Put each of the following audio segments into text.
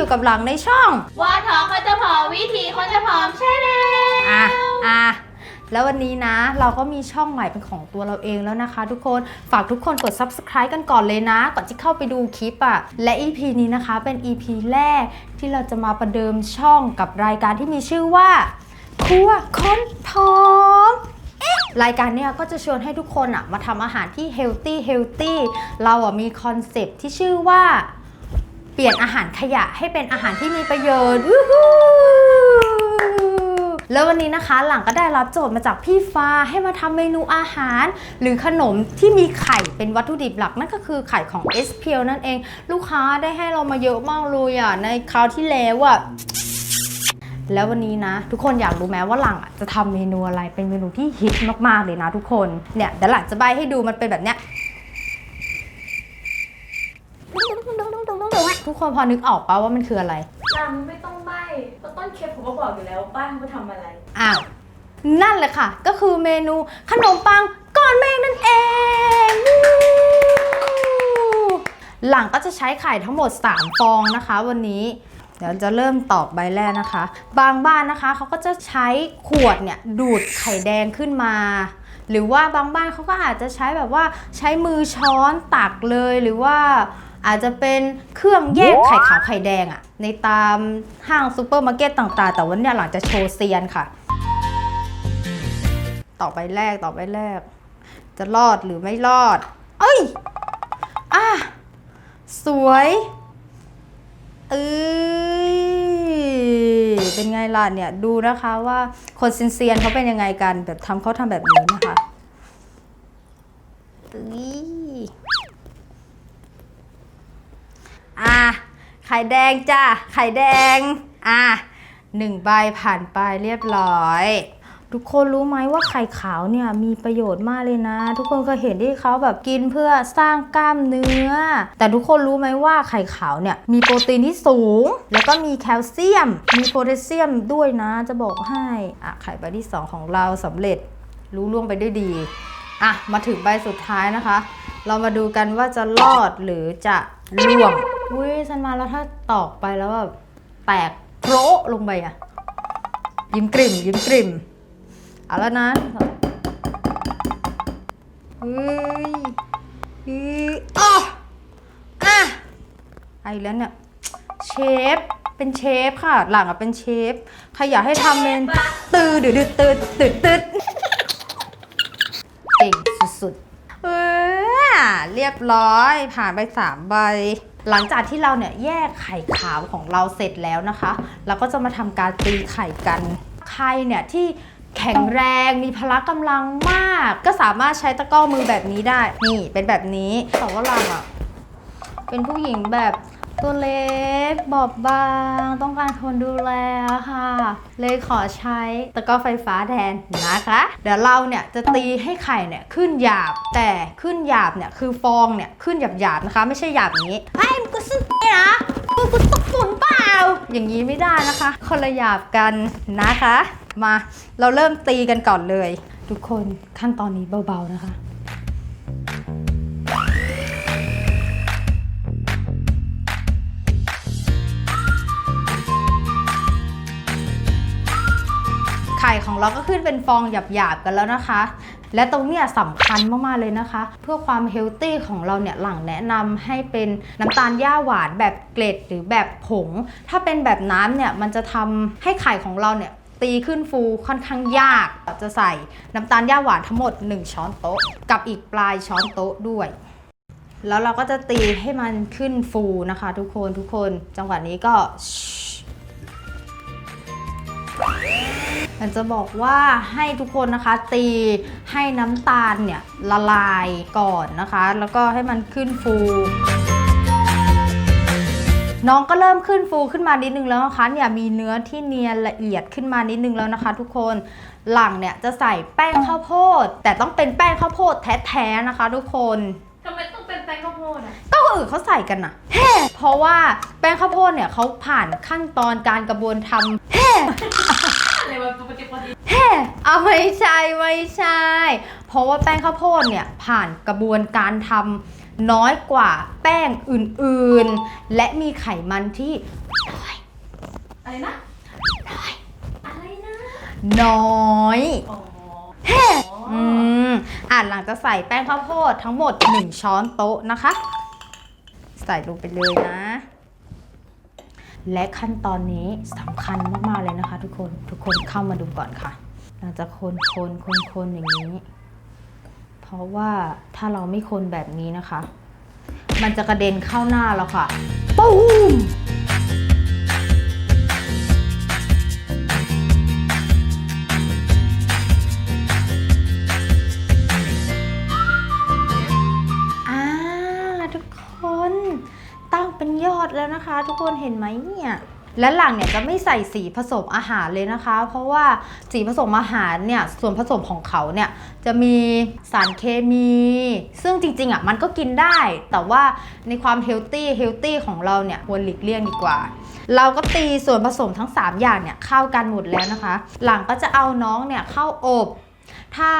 อยู่กับหลังในช่องว่าท้องเขาจะผอมวิธีคนจะผอมใช่แล้วอะอะแล้ววันนี้นะเราก็มีช่องใหม่เป็นของตัวเราเองแล้วนะคะ ทุกคนฝากทุกคนกด subscribe กันก่อนเลยนะ ก่อนที่เข้าไปดูคลิปอะ่ะ และ EP นี้นะคะเป็น EP แรกที่เราจะมาประเดิมช่องกับรายการที่มีชื่อว่าครัวคนผอมเอ๊ะรายการเนี้ยก็จะชวนให้ทุกคนอะมาทำอาหารที่ healthy healthy เราอะมีคอนเซปต์ที่ชื่อว่าเปลี่ยนอาหารขยะให้เป็นอาหารที่มีประโยชน์แล้ววันนี้นะคะหลังก็ได้รับโจทย์มาจากพี่ฟ้าให้มาทำเมนูอาหาร หรือขนมที่มีไข่เป็นวัตถุดิบหลักนั่นก็คือไข่ของ s p l นั่นเอง ลูกค้าได้ให้เรามาเยอะมากเลยอะในคราวที่แล้วอะแล้ววันนี้นะ ทุกคนอยากรู้ไหมว่าหลังจะทำเมนูอะไรเป็นเมนูที่ฮิตมากๆเลยนะทุกคนเนี่ยเดี๋ยวหลังจะใบให้ดูมันเป็นแบบเนี้ย ทุกคนพอนึกออกปะว่ามันคืออะไรลังไม่ต้องใบ้ก็ต้นเคปผมก็บอกอยู่แล้วบ้านเขาทำอะไร อ้าว นั่นแหละค่ะ ก็คือเมนูขนมปังก้อนเมฆนั่นเองวู้หลังก็จะใช้ไข่ทั้งหมด 3 ฟองนะคะ วันนี้ เดี๋ยวจะเริ่มตอกใบแรกนะคะ บางบ้านนะคะเขาก็จะใช้ขวดเนี่ยดูดไข่แดงขึ้นมา หรือว่าบางบ้านเขาก็อาจจะใช้แบบว่าใช้มือช้อนตักเลยหรือว่า อาจจะเป็นเครื่องแยกไข่ขาวไข่แดงอะในตามห้างซูเปอร์มาร์เก็ตต่างๆ แต่วันนี้หลังจะโชว์เซียนค่ะ ต่อไปแรกต่อไปแรก จะรอดหรือไม่รอด เอ้ยอะสวยเอ้ยเป็นไงล่ะเนี่ยดูนะคะว่าคนเซียนๆเขาเป็นยังไงกันแบบทำเขาทำแบบนี้นะคะเอ้ยอะ ไข่แดงจ้ะไข่แดง อะหนึ่งใบผ่านไปเรียบร้อย ทุกคนรู้ไหมว่าไข่ขาวเนี่ยมีประโยชน์มากเลยนะ ทุกคนเคยเห็นที่เขาแบบกินเพื่อสร้างกล้ามเนื้อ แต่ทุกคนรู้ไหมว่าไข่ขาวเนี่ยมีโปรตีนที่สูง แล้วก็มีแคลเซียม มีโพแทสเซียมด้วยนะจะบอกให้อะไข่ใบที่ 2 ของเราสำเร็จรู้ล่วงไปด้วยดีอะมาถึงใบสุดท้ายนะคะ เรามาดูกันว่าจะรอดหรือจะ ล่วงอุ้ยฉันมาแล้วถ้าตอกไปแล้วแบบแตกโพะลงไปอะยิ้มกริ่ม ยิ้มกริ่มเอาแล้วนะเฮ้ยเฮ้ยอ้ออะไอ้แล้วเนี่ยเชฟเป็นเชฟค่ะ หลังอะเป็นเชฟใครอยากให้ทำเป็นตืดดืดตืดตืดตืด เรียบร้อย ผ่านไปสามใบ หลังจากที่เราเนี่ยแยกไข่ขาวของเราเสร็จแล้วนะคะ เราก็จะมาทำการตีไข่กัน ไข่เนี่ยที่แข็งแรงมีพละกำลังมาก ก็สามารถใช้ตะกร้อมือแบบนี้ได้ นี่เป็นแบบนี้แต่ว่าเราอะเป็นผู้หญิงแบบ ตัวเล็กบอบบาง ต้องการคนดูแลค่ะ เลยขอใช้ตะกร้อไฟฟ้าแทนนะคะ เดี๋ยวเราเนี่ยจะตีให้ไข่เนี่ยขึ้นหยาบ แต่ขึ้นหยาบเนี่ยคือฟองเนี่ยขึ้นหยาบหยาบนะคะ ไม่ใช่หยาบนี้ไอ้มก็ซื้อเนี่ยนะมึงกูตกฝนเปล่า อย่างนี้ไม่ได้นะคะ คนละหยาบกันนะคะ มาเราเริ่มตีกันก่อนเลย ทุกคนขั้นตอนนี้เบาๆนะคะ ไข่ของเราก็ขึ้นเป็นฟองหยาบๆกันแล้วนะคะ และตรงเนี้ยสำคัญมากๆเลยนะคะ เพื่อความเฮลตี้ของเราเนี่ยหลังแนะนำให้เป็นน้ำตาลหญ้าหวานแบบเกล็ดหรือแบบผง ถ้าเป็นแบบน้ำเนี่ยมันจะทำให้ไข่ของเราเนี่ยตีขึ้นฟูค่อนข้างยากเราจะใส่น้ำตาลหญ้าหวานทั้งหมด 1 ช้อนโต๊ะ กับอีกปลายช้อนโต๊ะด้วย แล้วเราก็จะตีให้มันขึ้นฟูนะคะ ทุกคนทุกคนจังหวะนี้ก็ มันจะบอกว่าให้ทุกคนนะคะตีให้น้ำตาลเนี่ยละลายก่อนนะคะ แล้วก็ให้มันขึ้นฟูน้องก็เริ่มขึ้นฟูขึ้นมานิดนึงแล้วนะคะเนี่ยมีเนื้อที่เนียนละเอียดขึ้นมานิดนึงแล้วนะคะ ทุกคนหลังเนี่ยจะใส่แป้งข้าวโพด แต่ต้องเป็นแป้งข้าวโพดแท้ๆนะคะ ทุกคนทำไมต้องเป็นแป้งข้าวโพดอะก็คนอื่นเขาใส่กันนะแฮ่เพราะว่าแป้งข้าวโพดเนี่ยเขาผ่านขั้นตอนการกระบวนทำแฮ่ อะไรวะปกติปกติ แฮ่ เอาไม่ใช่ไม่ใช่ เพราะว่าแป้งข้าวโพดเนี่ยผ่านกระบวนการทำน้อยกว่าแป้งอื่นๆ และมีไขมันที่น้อยอะไรนะน้อยอะไรนะน้อยอ๋ออืมอ่านหลังจะใส่แป้งข้าวโพดทั้งหมด 1 ช้อนโต๊ะนะคะ ใส่ลงไปเลยนะ และขั้นตอนนี้สำคัญมากๆเลยนะคะทุกคนทุกคนเข้ามาดูก่อนค่ะ หลังจากคนคนคนคนอย่างนี้ เพราะว่าถ้าเราไม่คนแบบนี้นะคะ มันจะกระเด็นเข้าหน้าเราค่ะปุ้มอ่าทุกคนตั้งเป็นยอดแล้วนะคะ ทุกคนเห็นไหมเนี่ย และหลังเนี่ยจะไม่ใส่สีผสมอาหารเลยนะคะ เพราะว่าสีผสมอาหารเนี่ยส่วนผสมของเขาเนี่ยจะมีสารเคมี ซึ่งจริงๆอะมันก็กินได้ แต่ว่าในความเฮลตี้เฮลตี้ของเราเนี่ยควรหลีกเลี่ยงดีกว่า เราก็ตีส่วนผสมทั้ง 3 อย่างเนี่ยเข้ากันหมดแล้วนะคะ หลังก็จะเอาน้องเนี่ยเข้าอบ ถ้า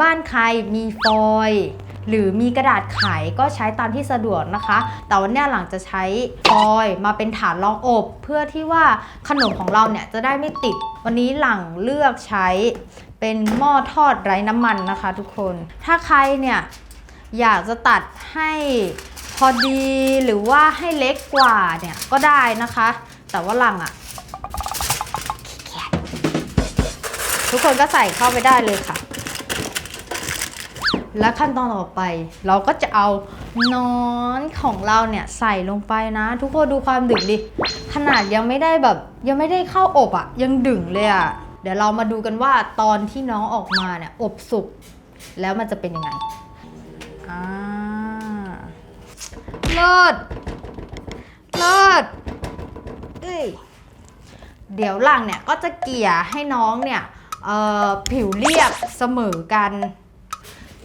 บ้านใครมีฟอยล์ หรือมีกระดาษไขก็ใช้ตามที่สะดวกนะคะ แต่วันนี้หลังจะใช้ฟอยล์มาเป็นฐานรองอบ เพื่อที่ว่าขนมของเราเนี่ยจะได้ไม่ติด วันนี้หลังเลือกใช้เป็นหม้อทอดไร้น้ำมันนะคะ ทุกคน ถ้าใครเนี่ยอยากจะตัดให้พอดีหรือว่าให้เล็กกว่าเนี่ยก็ได้นะคะ แต่ว่าหลังอะทุกคนก็ใส่เข้าไปได้เลยค่ะ และขั้นตอนต่อไป เราก็จะเอานอนของเราเนี่ยใส่ลงไปนะ ทุกคนดูความดึงดิ ขนาดยังไม่ได้แบบ ยังไม่ได้เข้าอบอะ่ะ ยังดึงเลยอะ่ะ เดี๋ยวเรามาดูกันว่าตอนที่น้องออกมาเนี่ยอบสุกแล้วมันจะเป็นยังไงอ่าเลิศเลิศเอ้ยเดี๋ยวหลังเนี่ยก็จะเกลี่ยให้น้องเนี่ยเอ่อผิวเรียบเสมอกัน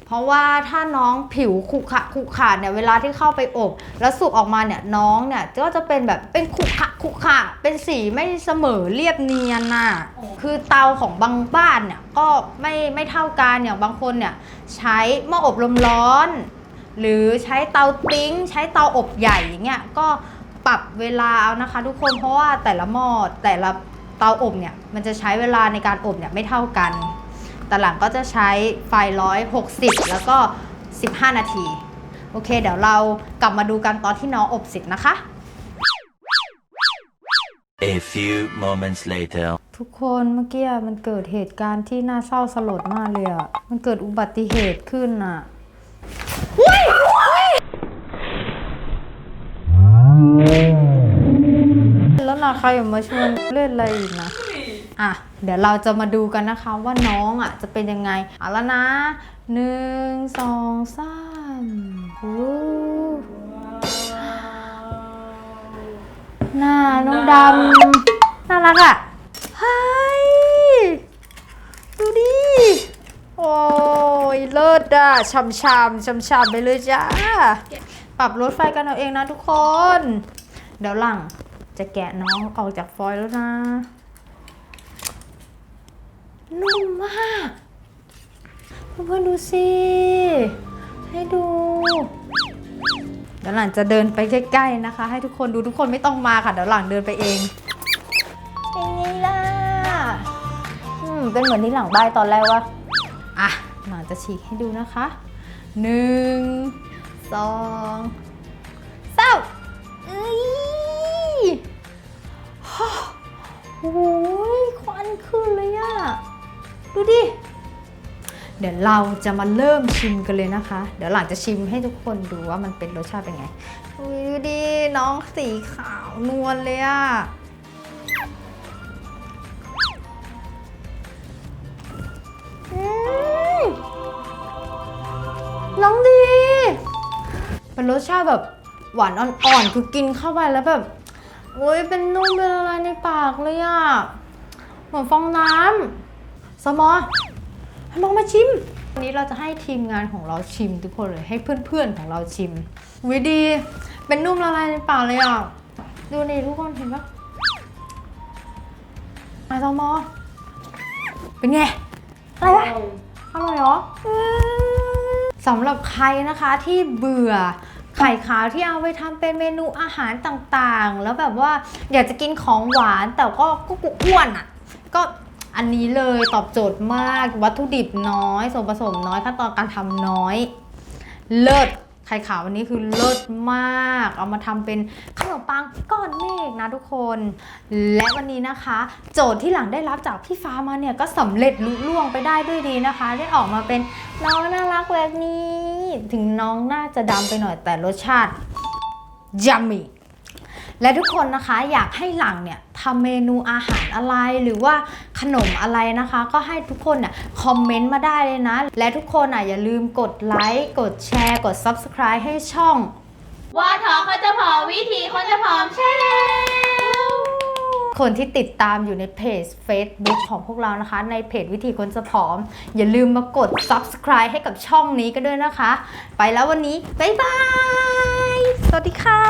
เพราะว่าถ้าน้องผิวขุขะขุขระเนี่ยเวลาที่เข้าไปอบ แล้วสุกออกมาเนี่ยน้องเนี่ยก็จะเป็นแบบเป็นขุขะขุขะเป็นสีไม่เสมอเรียบเนียนน่ะคือเตาของบางบ้านเนี่ยก็ไม่ไม่เท่ากันอย่างบางคนเนี่ยใช้หม้ออบลมร้อน หรือใช้เตาติ้ง ใช้เตาอบใหญ่อย่างเงี้ยก็ปรับเวลาเอานะคะ ทุกคนเพราะว่าแต่ละหม้อแต่ละเตาอบเนี่ยมันจะใช้เวลาในการอบเนี่ยไม่เท่ากัน แต่หลังก็จะใช้ไฟ160แล้วก็ 15 นาที โอเค เดี๋ยวเรากลับมาดูกันตอนที่น้องอบเสร็จนะคะ A few moments later. ทุกคนเมื่อกี้มันเกิดเหตุการณ์ที่น่าเศร้าสลดมากเลยอะมันเกิดอุบัติเหตุขึ้นอะแล้วนะใครอย่ามาชวนเล่นอะไรอีกนะ อะ เดี๋ยวเราจะมาดูกันนะคะว่าน้องอะจะเป็นยังไง เอาแล้วนะหนึ่งสองสามโอ้หน้าน้องดำน่ารักอะเฮ้ยดูดิ โอ้ยเลิศอะช่ำชำช่ำชำไปเลยจ้า ปรับลดไฟกันเอาเองนะทุกคน เดี๋ยวหลังจะแกะน้องออกจากฟอยล์แล้วนะ นุ่มมากเพื่อนๆดูสิ ให้ดู เดี๋ยวหลังจะเดินไปใกล้ๆนะคะ ให้ทุกคนดูทุกคนไม่ต้องมาค่ะ เดี๋ยวหลังเดินไปเองเป็นไงล่ะอืมเป็นเหมือนที่หลังใบตอนแรกว่าอะหลังจะฉีกให้ดูนะคะหนึ่งสองสามเอ้ยฮ่าโอ้ยควันขึ้นเลยอะ ดูดิ เดี๋ยวเราจะมาเริ่มชิมกันเลยนะคะ เดี๋ยวหลังจะชิมให้ทุกคนดูว่ามันเป็นรสชาติเป็นไงดูดิน้องสีขาวนวลเลยอะน้องดี เป็นรสชาติแบบหวานอ่อนๆ คือกินเข้าไปแล้วแบบโอ้ยเป็นนุ่มเป็นอะไรในปากเลยอะเหมือนฟองน้ำ สมอลองมาชิม วันนี้เราจะให้ทีมงานของเราชิมทุกคนเลย ให้เพื่อนๆของเราชิมวิดี เป็นนุ่มละลายในปากเลยอะ ดูนี่ทุกคนเห็นปะไอตอมอ เป็นไง อะไรวะอร่อยเหรอสำหรับใครนะคะที่เบื่อไข่ขาวที่เอาไปทำเป็นเมนูอาหารต่างๆ แล้วแบบว่าอยากจะกินของหวานแต่ก็ก็อ้วนอะ ก็ อันนี้เลยตอบโจทย์มาก วัตถุดิบน้อย ส่วนผสมน้อยขั้นตอนการทำน้อย เลิศไข่ขาววันนี้คือเลิศมาก เอามาทำเป็นขนมปังก้อนเมฆนะทุกคน และวันนี้นะคะ โจทย์ที่หลังได้รับจากพี่ฟ้ามาเนี่ยก็สำเร็จลุล่วงไปได้ด้วยดีนะคะ ได้ออกมาเป็นน้องน่ารักแบบนี้ ถึงน้องน่าจะดำไปหน่อยแต่รสชาติยัมมี่ และทุกคนนะคะอยากให้หลังเนี่ยทำเมนูอาหารอะไรหรือว่าขนมอะไรนะคะ ก็ให้ทุกคนเนี่ยคอมเมนต์มาได้เลยนะ และทุกคนอะอย่าลืมกดไลค์กดแชร์กด Subscribe ให้ช่องว่าท้องเขาจะผอมวิธีเขาจะผอมใช่แล้วคนที่ติดตามอยู่ในเพจ Facebook ของพวกเรานะคะ ในเพจวิธีคนจะผอม อย่าลืมมากด Subscribe ให้กับช่องนี้กันด้วยนะคะ ไปแล้ววันนี้ บ๊ายบาย สวัสดีค่ะ